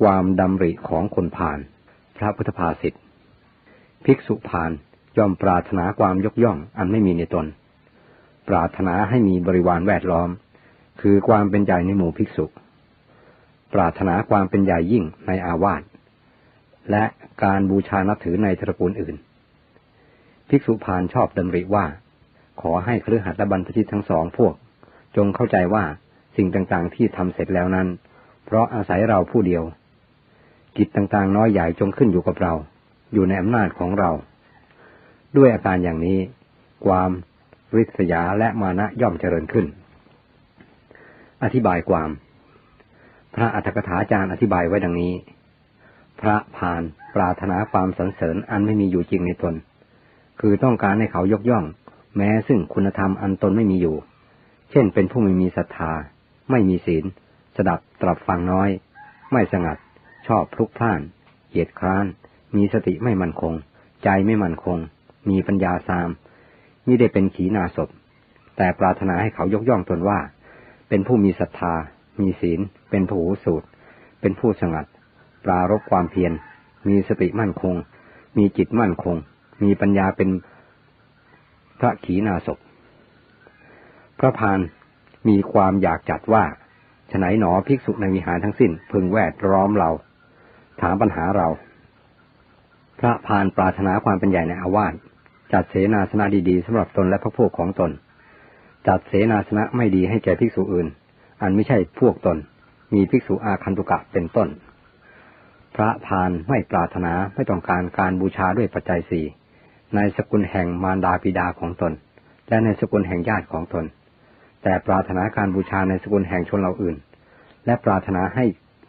ความดำริของคนผ่าน พระพุทธภาษิตภิกษุผ่านย่อมปรารถนาความยกย่องอันไม่มีในตน ปรารถนาให้มีบริวารแวดล้อม คือความเป็นใหญ่ในหมู่ภิกษุ ปรารถนาความเป็นใหญ่ยิ่งในอาวาสและการบูชานับถือในตระกูลอื่น ภิกษุผ่านชอบดำริว่า ขอให้เครือขัดและบรรพชิตทั้งสองพวก จงเข้าใจว่าสิ่งต่างๆที่ทำเสร็จแล้วนั้น เพราะอาศัยเราผู้เดียว กิจต่างๆ น้อยใหญ่จงขึ้นอยู่กับเรา อยู่ในอำนาจของเรา ด้วยอาการอย่างนี้ ความริษยาและมานะย่อมเจริญขึ้น อธิบายความ พระอัฏฐกถาจารย์อธิบายไว้ดังนี้ พระพานปรารถนาความสรรเสริญอันไม่มีอยู่จริงในตน คือต้องการให้เขายกย่อง แม้ซึ่งคุณธรรมอันตนไม่มีอยู่ เช่นเป็นผู้ไม่มีศรัทธา ไม่มีศีล สดับตรับฟังน้อย ไม่สงัด อบพลุกพล่านเหยียดคร้าน มีสติไม่มั่นคง ใจไม่มั่นคง มีปัญญาสามนี่ได้เป็นขีนาศพ แต่ปรารถนาให้เขายกย่องตนว่า เป็นผู้มีศรัทธา มีศีล เป็นผู้หูสูตร เป็นผู้สงัด ปรารบความเพียร มีสติมั่นคง มีจิตมั่นคง มีปัญญาเป็นพระขีนาศพ พระพานมีความอยากจัดว่าฉไหนหนอภิกษุในวิหารทั้งสิ้นพึงแวดล้อมเรา ถามปัญหาเรา พระพานปรารถนาความเป็นใหญ่ในอาวาสจัดเสนาสนะดีๆสำหรับตนและพระพวกของตน จัดเสนาสนะไม่ดีให้แก่ภิกษุอื่น อันไม่ใช่พวกตน มีภิกษุอาคันตุกะเป็นต้น พระพานไม่ปรารถนาไม่ต้องการการบูชาด้วยปัจจัยสี่ในสกุลแห่งมารดาบิดาของตน และในสกุลแห่งญาติของตน แต่ปรารถนาการบูชาในสกุลแห่งชนเราอื่น และปรารถนาให้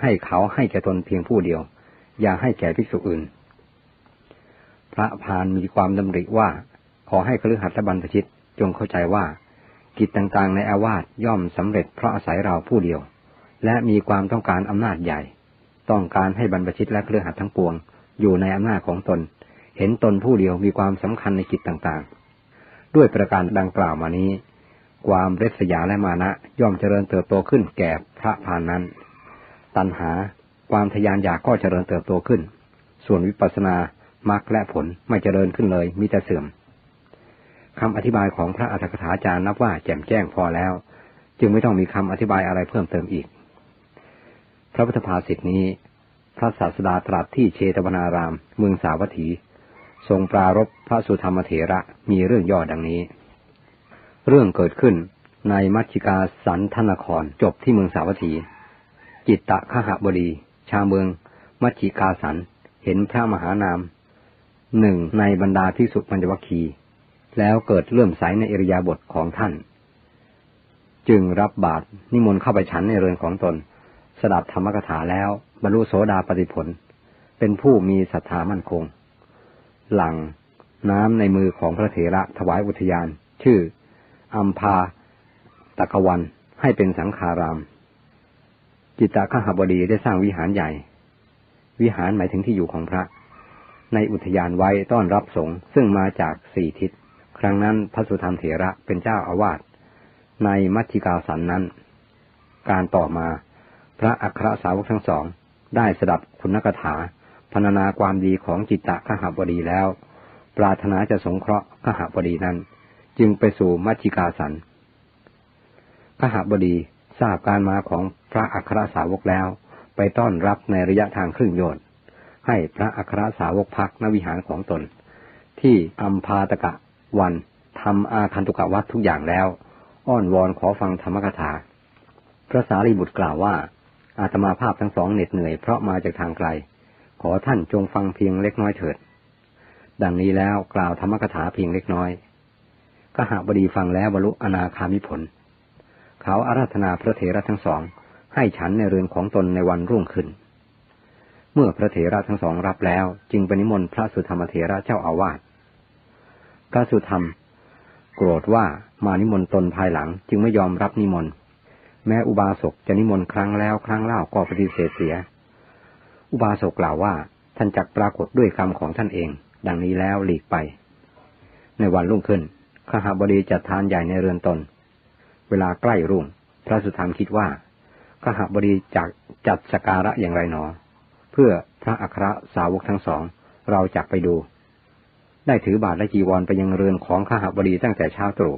ให้เขาให้แก่ตนเพียงผู้เดียว อย่าให้แก่ภิกษุอื่น พระพานมีความดำริว่า ขอให้คฤหัสถ์แลบรรพชิตจงเข้าใจว่า กิจต่างๆในอาวาสย่อมสำเร็จเพราะอาศัยเราผู้เดียว และมีความต้องการอำนาจใหญ่ ต้องการให้บรรพชิตและเครือขัดทั้งปวง อยู่ในอำนาจของตน เห็นตนผู้เดียวมีความสำคัญในกิจต่างๆ ด้วยประการดังกล่าวมานี้ ความเรศยาและมานะย่อมเจริญเติบโตขึ้นแก่พระพานนั้น ตัณหา ความทยานอยากก็เจริญเติบโตขึ้น ส่วนวิปัสสนามรรคและผลไม่เจริญขึ้นเลย มีแต่เสื่อมคำอธิบายของพระอัฏฐกถาจารย์นับว่าแจ่มแจ้งพอแล้ว จึงไม่ต้องมีคำอธิบายอะไรเพิ่มเติมอีก พระพุทธภาษิตนี้ พระศาสดาตรัสที่เชตวนาราม เมืองสาวัตถี ทรงปรารบพระสุธรรมเถระมีเรื่องย่อดังนี้ เรื่องเกิดขึ้นในมัชชิกาสันทนครจบที่เมืองสาวัตถี จิตตะขหบดีาวเมือง มัชชิกาสัน เห็นพระมหานามหนึ่งในบรรดาที่สุปัญจวัคคี แล้วเกิดเลื่อมใสในอริยาบทของท่าน จึงรับบาตรนิมนต์เข้าไปฉันในเรือนของตน สดับธรรมกถาแล้วบรรลุโสดาปฏิผล เป็นผู้มีศรัทธามั่นคง หลังน้ำในมือของพระเถระถวายอุทยาน ชื่ออัมพาตะกวันให้เป็นสังขาราม จิตตขหบดีได้สร้างวิหารใหญ่ วิหารหมายถึงที่อยู่ของพระ ในอุทยานไว้ต้อนรับสงฆ์ซึ่งมาจากสี่ทิศ ครั้งนั้นพระสุธรรมเถระเป็นเจ้าอาวาสในมัชชิกาสันนั้น การต่อมาพระอัครสาวกทั้งสอง ได้สดับคุณกถาพรรณนาความดีของจิตตะขหบดีแล้ว ปรารถนาจะสงเคราะห์ขหบดีนั้น จึงไปสู่มัจจิกาสันขหบดี ทราบการมาของพระอัครสาวกแล้ว ไปต้อนรับในระยะทางครึ่งโยชน์ให้พระอัครสาวกพักนวิหารของตน ที่อัมพาตกะวันทำอาคันตุกะวัดทุกอย่างแล้ว อ้อนวอนขอฟังธรรมกถา พระสารีบุตรกล่าวว่า อาตมาภาพทั้งสองเหน็ดเหนื่อยเพราะมาจากทางไกล ขอท่านจงฟังเพียงเล็กน้อยเถิด ดังนี้แล้วกล่าวธรรมกถาเพียงเล็กน้อยกหาบดีฟังแล้วบรรลุอนาคามิผล เขาอาราธนาพระเถระทั้งสอง ให้ฉันในเรือนของตนในวันรุ่งขึ้น เมื่อพระเถระทั้งสองรับแล้วจึงปนิมนต์พระสุธรรมเถระเจ้าอาวาส พระสุธรรม โกรธว่ามานิมนต์ตนภายหลังจึงไม่ยอมรับนิมนต์ แม้อุบาสกจะนิมนต์ครั้งแล้วครั้งเล่าก็ปฏิเสธเสีย อุบาสกกล่าวว่าท่านจักปรากฏด้วยกรรมของท่านเอง ดังนี้แล้วหลีกไป ในวันรุ่งขึ้นขหบดีจัดทานใหญ่ในเรือนตน เวลาใกล้รุ่ง พระสุธรรมคิดว่าขหบดีจักจัดสการะอย่างไรหนอ เพื่อพระอัครสาวกทั้งสอง เราจักไปดู ได้ถือบาทและจีวรไปยังเรือนของขหบดีตั้งแต่เช้าตรู่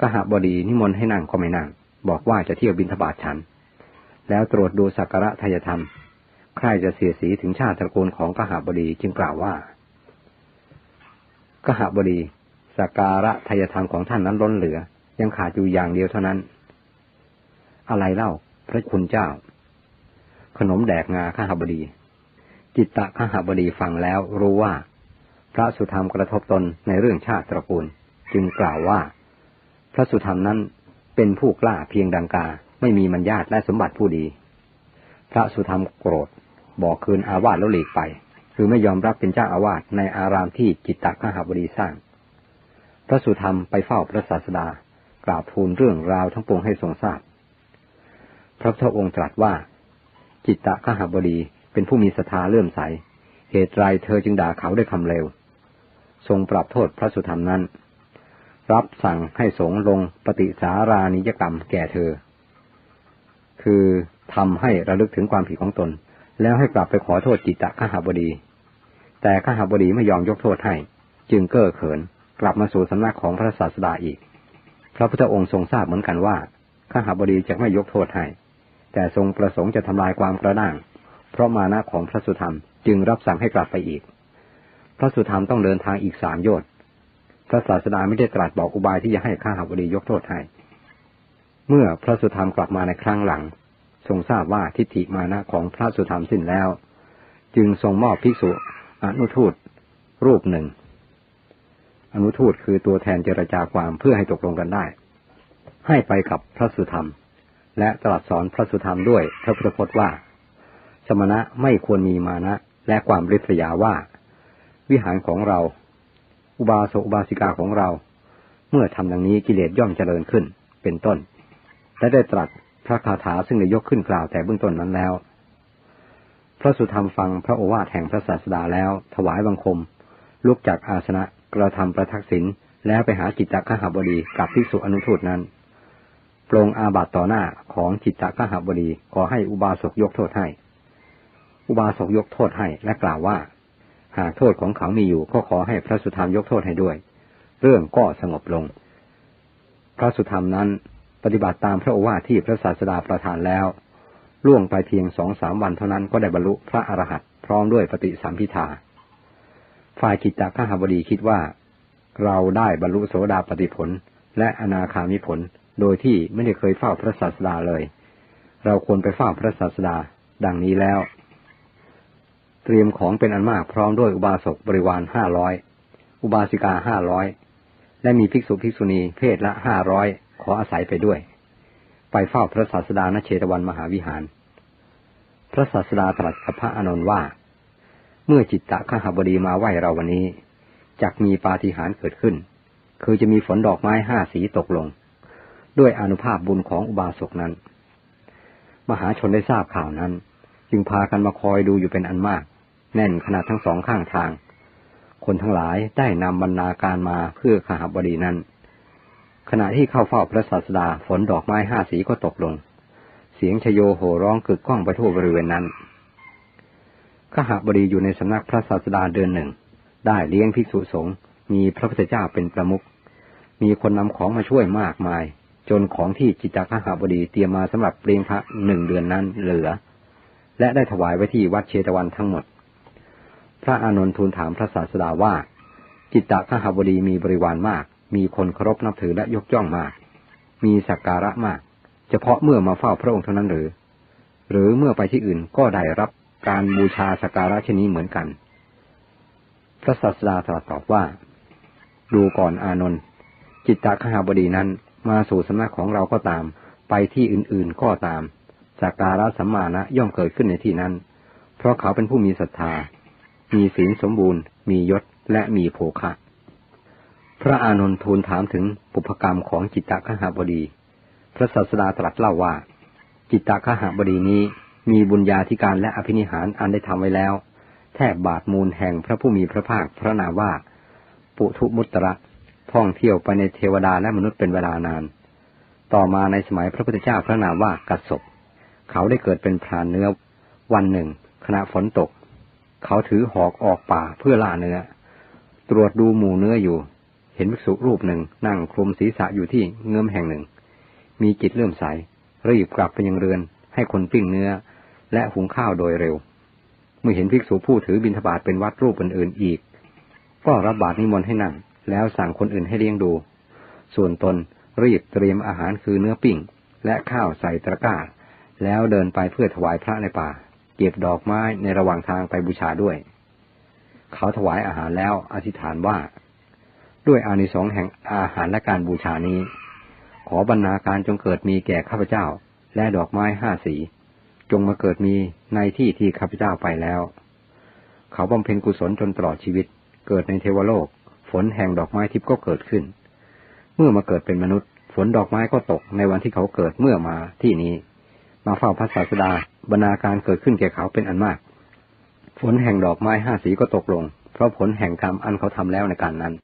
ขหบดีนิมนต์ให้นั่งก็ไม่นั่ง บอกว่าจะเที่ยวบินทบาทฉัน แล้วตรวจดูสักการะทายธรรม ใครจะเสียสีถึงชาติตระกูลของกหบดีจึงกล่าวว่ากหบดีสักการะทายธรรมของท่านนั้นล้นเหลือ ยังขาดอยู่อย่างเดียวเท่านั้น อะไรเล่า พระคุณเจ้า ขนมแดกงาข้าหบดี จิตตะข้าหบดีฟังแล้วรู้ว่า พระสุธรรมกระทบตนในเรื่องชาติตระกูล จึงกล่าวว่า พระสุธรรมนั้นเป็นผู้กล้าเพียงดังกา ไม่มีมัญญาตและสมบัติผู้ดี พระสุธรรมโกรธบอกคืนอาวาสแล้วหลีกไป คือไม่ยอมรับเป็นเจ้าอาวาสในอารามที่จิตตะข้าหบดีสร้าง พระสุธรรมไปเฝ้าพระศาสดา กราบทูลเรื่องราวทั้งปวงให้ทรงทราบ พระพุทธองค์ตรัสว่า จิตตะข้าหบดีเป็นผู้มีศรัทธาเลื่อมใส เหตุไรเธอจึงด่าเขาด้วยคำเลว ทรงปรับโทษพระสุธรรมนั้น รับสั่งให้สงลงปฏิสารานิยกรรมแก่เธอ คือทำให้ระลึกถึงความผิดของตน แล้วให้กลับไปขอโทษจิตตะข้าหบดี แต่ข้าหบดีไม่ยอมยกโทษให้ จึงเก้อเขินกลับมาสู่สำนักของพระศาสดาอีก พระพุทธองค์ทรงทราบเหมือนกันว่าข้าหบดีจะไม่ยกโทษให้ แต่ทรงประสงค์จะทำลายความกระด้าง เพราะมานะของพระสุธรรมจึงรับสั่งให้กลับไปอีก พระสุธรรมต้องเดินทางอีกสามโยชน์พระศาสดาไม่ได้ตรัสบอกอุบายที่จะให้ข้าหาวดียกโทษให้ เมื่อพระสุธรรมกลับมาในครั้งหลัง ทรงทราบว่าทิฏฐิมานะของพระสุธรรมสิ้นแล้ว จึงทรงมอบภิกษุอนุทูตรูปหนึ่ง อนุทูตคือตัวแทนเจรจาความเพื่อให้ตกลงกันได้ ให้ไปกับพระสุธรรม และตรัสสอนพระสุธรรมด้วยพระพุทธพจน์ว่า สมณะไม่ควรมีมานะ และความริษยาว่า วิหารของเรา อุบาสกอุบาสิกาของเรา เมื่อทำดังนี้กิเลสย่อมเจริญขึ้นเป็นต้น และได้ตรัสพระคาถาซึ่งได้ยกขึ้นกล่าวแต่เบื้องต้นนั้นแล้ว พระสุธรรมฟังพระโอวาทแห่งพระศาสดาแล้ว ถวายบังคม ลุกจากอาสนะ กระทำประทักษิณแล้วไปหาจิตตคหบดีกับภิกษุอนุทูตนั้นปรงอาบัตต่อหน้าของจิตตคหบดีขอให้อุบาสกยกโทษให้ อุบาสกยกโทษให้และกล่าวว่า หากโทษของเขามีอยู่ก็ขอให้พระสุธรรมยกโทษให้ด้วย เรื่องก็สงบลง พระสุธรรมนั้นปฏิบัติตามพระโอวาทที่พระศาสดาประทานแล้ว ล่วงไปเพียงสองสามวันเท่านั้นก็ได้บรรลุพระอรหันต์พร้อมด้วยปฏิสัมพิทา ฝ่ายกิจจข้าหบดีคิดว่า เราได้บรรลุโสดาปฏิผล และอนาคามิผล โดยที่ไม่ได้เคยเฝ้าพระศาสดาเลย เราควรไปเฝ้าพระศาสดา ดังนี้แล้ว เตรียมของเป็นอันมากพร้อมด้วยอุบาสกบริวารห้าร้อยอุบาสิกาห้าร้อยและมีภิกษุภิกษุณีเพศละห้าร้อยขออาศัยไปด้วย ไปเฝ้าพระศาสดาณเชตวันมหาวิหาร พระศาสดาตรัสกับพระอานนท์ว่า เมื่อจิตตะขหบดีมาไหวเราวันนี้จักมีปาฏิหาริย์เกิดขึ้น คือจะมีฝนดอกไม้ห้าสีตกลง ด้วยอนุภาพบุญของอุบาสกนั้น มหาชนได้ทราบข่าวนั้น จึงพากันมาคอยดูอยู่เป็นอันมาก แน่นขนาดทั้งสองข้างทาง คนทั้งหลายได้นำบรรณาการมาเพื่อขหบดีนั้น ขณะที่เข้าเฝ้าพระศาสดาฝนดอกไม้ห้าสีก็ตกลง เสียงชโยโห่ร้องกึกก้องไปทั่วบริเวณนั้น ขหบดีอยู่ในสำนักพระศาสดาเดือนหนึ่ง ได้เลี้ยงภิกษุสงฆ์มีพระพุทธเจ้าเป็นประมุขมีคนนำของมาช่วยมากมาย จนของที่จิตาขหบดีเตรียมมาสำหรับเลี้ยงพระหนึ่งเดือนนั้นเหลือ และได้ถวายไว้ที่วัดเชตวันทั้งหมด พระอานนท์ทูลถามพระศาสดาว่า จิตตะขหบดีมีบริวารมาก มีคนเคารพนับถือและยกย่องมาก มีสักการะมาก เฉพาะเมื่อมาเฝ้าพระองค์เท่านั้นหรือ หรือเมื่อไปที่อื่นก็ได้รับ การบูชาสักการะเช่นนี้เหมือนกัน พระศาสดาตรัสตอบว่า ดูก่อนอานนท์จิตตะขหบดีนั้นมาสู่สำนักของเราก็ตาม ไปที่อื่นๆก็ตามสักการะสัมมาณะย่อมเกิดขึ้นในที่นั้น เพราะเขาเป็นผู้มีศรัทธา มีศีลสมบูรณ์ มียศและมีโภคะ พระอานนท์ทูลถามถึงปุพกรรมของจิตตคหบดี พระศาสดาตรัสเล่าว่า จิตตคหบดีนี้ มีบุญญาธิการและอภินิหารอันได้ทำไว้แล้ว แทบบาทมูลแห่งพระผู้มีพระภาคพระนาว่า ปุถุมุตระท่องเที่ยวไปในเทวดาและมนุษย์เป็นเวลานาน ต่อมาในสมัยพระพุทธเจ้าพระนามว่ากัสศเขาได้เกิดเป็นพรานเนื้อวันหนึ่ง ขณะฝนตก เขาถือหอกออกป่าเพื่อล่าเนื้อ ตรวจดูหมูเนื้ออยู่ เห็นภิกษุรูปหนึ่งนั่งคลุมศีรษะอยู่ที่เงื้อมแห่งหนึ่ง มีจิตเลื่อมใส รีบกลับไปยังเรือนให้คนปิ้งเนื้อ และหุงข้าวโดยเร็ว เมื่อเห็นภิกษุผู้ถือบิณฑบาตเป็นวัดรูปอื่นๆอีก ก็รับบาตรนิมนต์ให้นั่ง แล้วสั่งคนอื่นให้เลี้ยงดู ส่วนตนรีบเตรียมอาหารคือเนื้อปิ้ง และข้าวใส่ตะกร้า แล้วเดินไปเพื่อถวายพระในป่า เก็บดอกไม้ในระหว่างทางไปบูชาด้วย เขาถวายอาหารแล้วอธิษฐานว่า ด้วยอานิสงส์แห่งอาหารและการบูชานี้ ขอบรรณาการจงเกิดมีแก่ข้าพเจ้า และดอกไม้ห้าสี จงมาเกิดมีในที่ที่ข้าพเจ้าไปแล้ว เขาบำเพ็ญกุศลจนตลอดชีวิต เกิดในเทวโลก ฝนแห่งดอกไม้ทิพย์ก็เกิดขึ้น เมื่อมาเกิดเป็นมนุษย์ ฝนดอกไม้ก็ตกในวันที่เขาเกิดเมื่อมาที่นี้ มาเฝ้าพระศาสดาบรรณาการเกิดขึ้นแก่เขาเป็นอันมาก ฝนแห่งดอกไม้ห้าสีก็ตกลง เพราะผลแห่งกรรมอันเขาทำแล้วในการนั้น